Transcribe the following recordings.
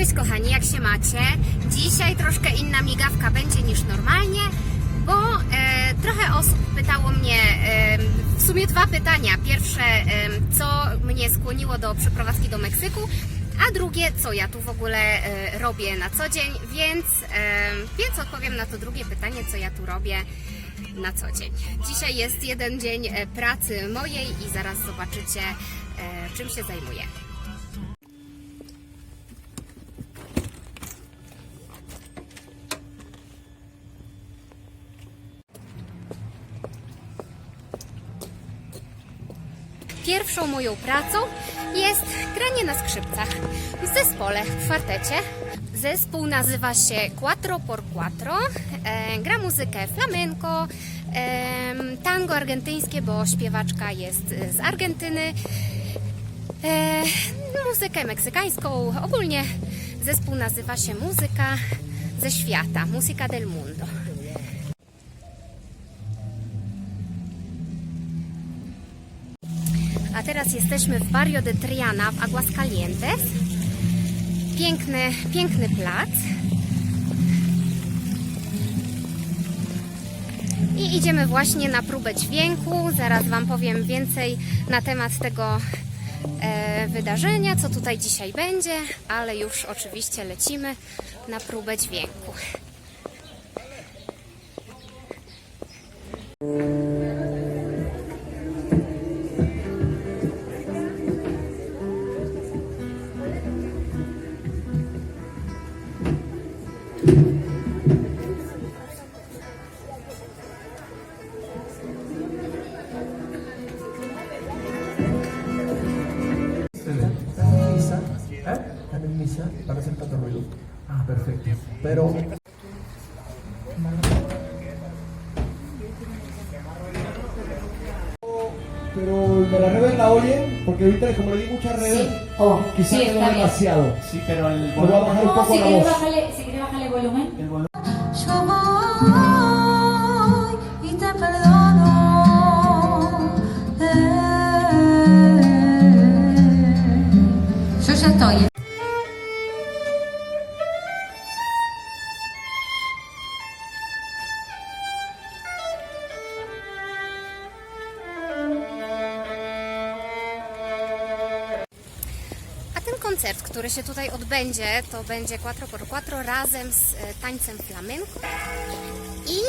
Cześć kochani, jak się macie? Dzisiaj troszkę inna migawka będzie niż normalnie, bo e, trochę osób pytało mnie, e, w sumie dwa pytania. Pierwsze, e, co mnie skłoniło do przeprowadzki do Meksyku, a drugie, co ja tu w ogóle e, robię na co dzień, więc, e, więc odpowiem na to drugie pytanie, co ja tu robię na co dzień. Dzisiaj jest jeden dzień e, pracy mojej i zaraz zobaczycie, e, czym się zajmuję. Pierwszą moją pracą jest granie na skrzypcach w zespole, w kwartecie. Zespół nazywa się Quattro por Quattro. E, gra muzykę flamenco, em, tango argentyńskie, bo śpiewaczka jest e, z Argentyny. E, muzykę meksykańską. Ogólnie zespół nazywa się Muzyka ze świata, Música del Mundo. A teraz jesteśmy w Barrio de Triana w Aguascalientes. Piękny, piękny plac. I idziemy właśnie na próbę dźwięku. Zaraz Wam powiem więcej na temat tego e, wydarzenia, co tutaj dzisiaj będzie, ale już oczywiście lecimy na próbę dźwięku. Pero. Pero me la red la oyen, porque ahorita como le di muchas redes, Oh, quizás sí, bien. demasiado. Sí, pero el Le voy a bajar un No, poco si la voz. bajarle, si querés bajarle volumen. el volumen. Koncert, który się tutaj odbędzie, to będzie Quattro por Quattro razem z e, tańcem flamenco. I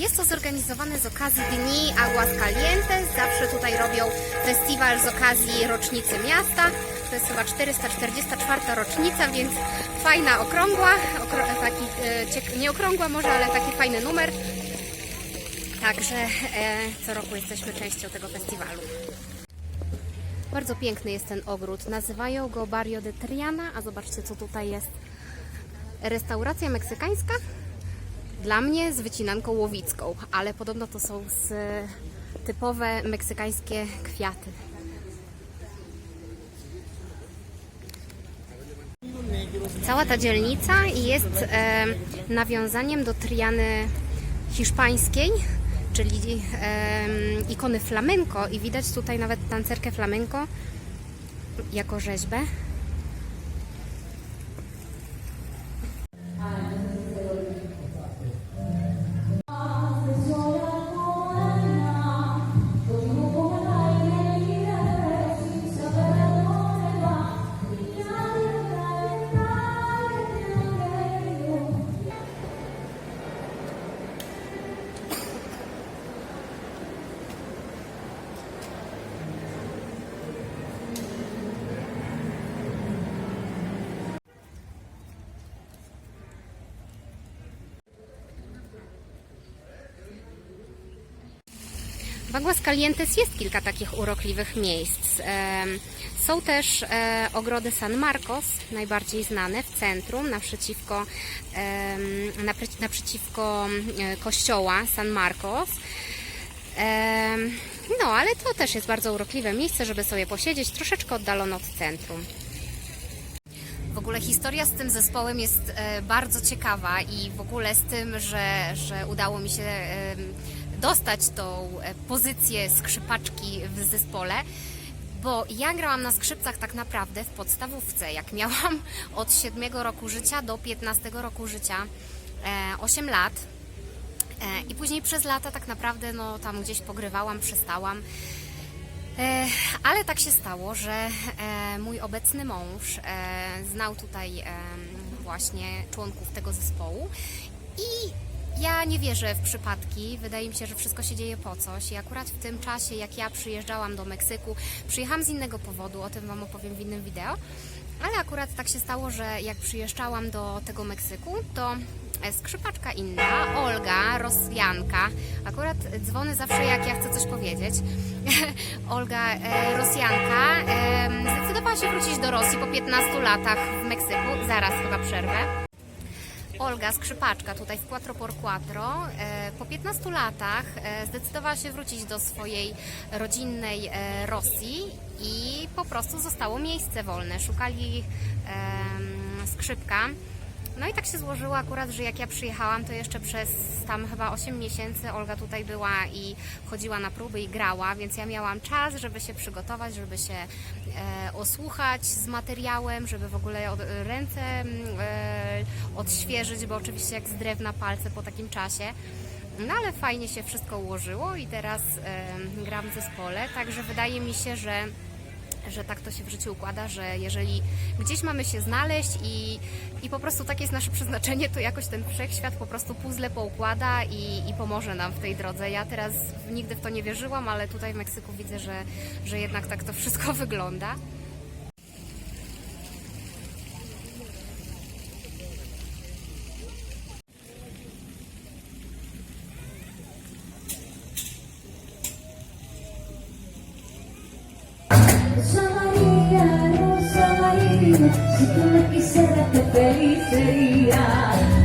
jest to zorganizowane z okazji Dni Aguascalientes. Zawsze tutaj robią festiwal z okazji rocznicy miasta. To jest chyba 444 rocznica, więc fajna, okrągła, taki, e, nie okrągła może, ale taki fajny numer. Także e, co roku jesteśmy częścią tego festiwalu. Bardzo piękny jest ten ogród. Nazywają go Barrio de Triana, a zobaczcie co tutaj jest. Restauracja meksykańska. Dla mnie z wycinanką łowicką, ale podobno to są z typowe meksykańskie kwiaty. Cała ta dzielnica jest e, nawiązaniem do Triany hiszpańskiej, czyli e, ikony flamenco i widać tutaj nawet tancerkę flamenco jako rzeźbę. W Aguascalientes jest kilka takich urokliwych miejsc. Są też e, ogrody San Marcos, najbardziej znane w centrum, naprzeciwko, naprzeciwko e, kościoła San Marcos. No, ale to też jest bardzo urokliwe miejsce, żeby sobie posiedzieć, troszeczkę oddalone od centrum. W ogóle historia z tym zespołem jest e, bardzo ciekawa i w ogóle z tym, że, że udało mi się dostać tą e, pozycję skrzypaczki w zespole, bo ja grałam na skrzypcach tak naprawdę w podstawówce, jak miałam od 7 roku życia do 15 roku życia, e, 8 lat. E, I później przez lata tak naprawdę no, tam gdzieś pogrywałam, przestałam. E, Ale tak się stało, że e, mój obecny mąż e, znał tutaj właśnie członków tego zespołu i ja nie wierzę w przypadki. Wydaje mi się, że wszystko się dzieje po coś. I akurat w tym czasie, jak ja przyjeżdżałam do Meksyku, przyjechałam z innego powodu, o tym Wam opowiem w innym wideo. Ale akurat tak się stało, że jak przyjeżdżałam do tego Meksyku, to e, skrzypaczka inna, Olga, Rosjanka, akurat dzwony zawsze jak ja chcę coś powiedzieć, Olga, e, Rosjanka, e, zdecydowała się wrócić do Rosji po 15 latach w Meksyku, zaraz chyba przerwę. Olga, skrzypaczka tutaj w Quattro por Quattro, e, po 15 latach e, zdecydowała się wrócić do swojej rodzinnej e, Rosji i po prostu zostało miejsce wolne. Szukali skrzypka. No i tak się złożyło akurat, że jak ja przyjechałam, to jeszcze przez tam chyba 8 miesięcy Olga tutaj była i chodziła na próby i grała, więc ja miałam czas, żeby się przygotować, żeby się e, osłuchać z materiałem, żeby w ogóle od, ręce mm, e, odświeżyć, bo oczywiście jak z drewna palce po takim czasie. No ale fajnie się wszystko ułożyło i teraz e, gram w zespole, także wydaje mi się, że że tak to się w życiu układa, że jeżeli gdzieś mamy się znaleźć i, i po prostu takie jest nasze przeznaczenie, to jakoś ten wszechświat po prostu puzzle poukłada i, i pomoże nam w tej drodze. Ja teraz nigdy w to nie wierzyłam, ale tutaj w Meksyku widzę, że, że jednak tak to wszystko wygląda. Si tú me quisieras te feliz sería.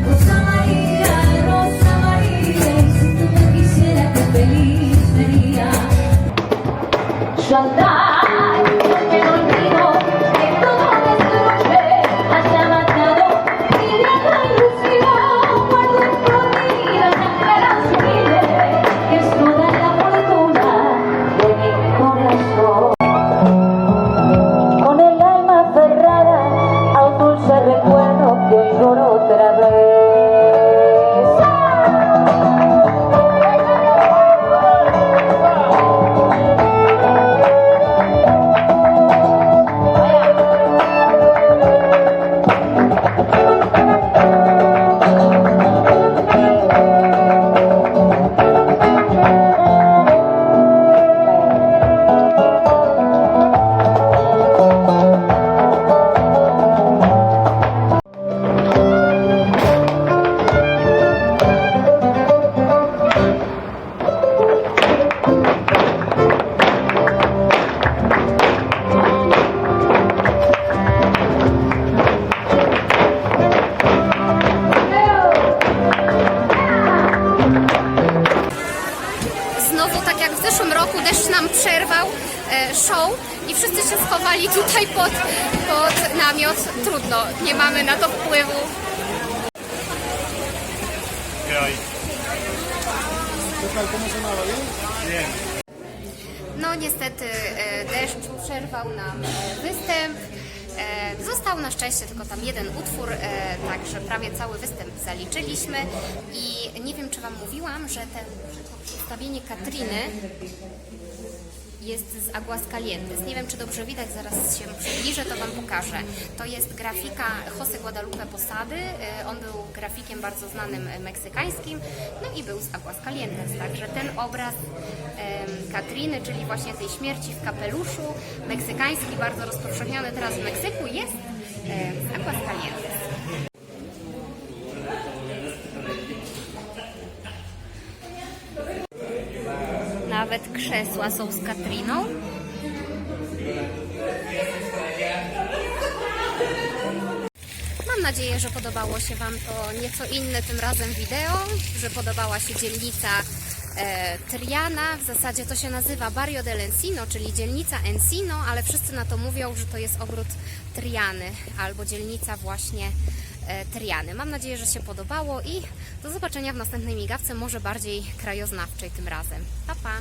Zeszłym roku, deszcz nam przerwał e, show i wszyscy się schowali tutaj pod, pod namiot. Trudno, nie mamy na to wpływu. No niestety e, deszcz przerwał nam e, występ. Został na szczęście tylko tam jeden utwór, także prawie cały występ zaliczyliśmy i nie wiem czy Wam mówiłam, że ten przedstawienie Katriny jest z Aguascalientes. Nie wiem, czy dobrze widać, zaraz się przybliżę, to Wam pokażę. To jest grafika Jose Guadalupe Posady. E, On był grafikiem bardzo znanym meksykańskim, no i był z Aguascalientes. Także ten obraz em, Katriny, czyli właśnie tej śmierci w kapeluszu, meksykański, bardzo rozpowszechniony teraz w Meksyku, jest e, z Aguascalientes. Nawet krzesła są z Katriną. Mam nadzieję, że podobało się Wam to nieco inne tym razem wideo, że podobała się dzielnica e, Triana. W zasadzie to się nazywa Barrio del Encino, czyli dzielnica Encino, ale wszyscy na to mówią, że to jest ogród Triany albo dzielnica właśnie Triany. Mam nadzieję, że się podobało i do zobaczenia w następnej migawce, może bardziej krajoznawczej tym razem. Pa, pa!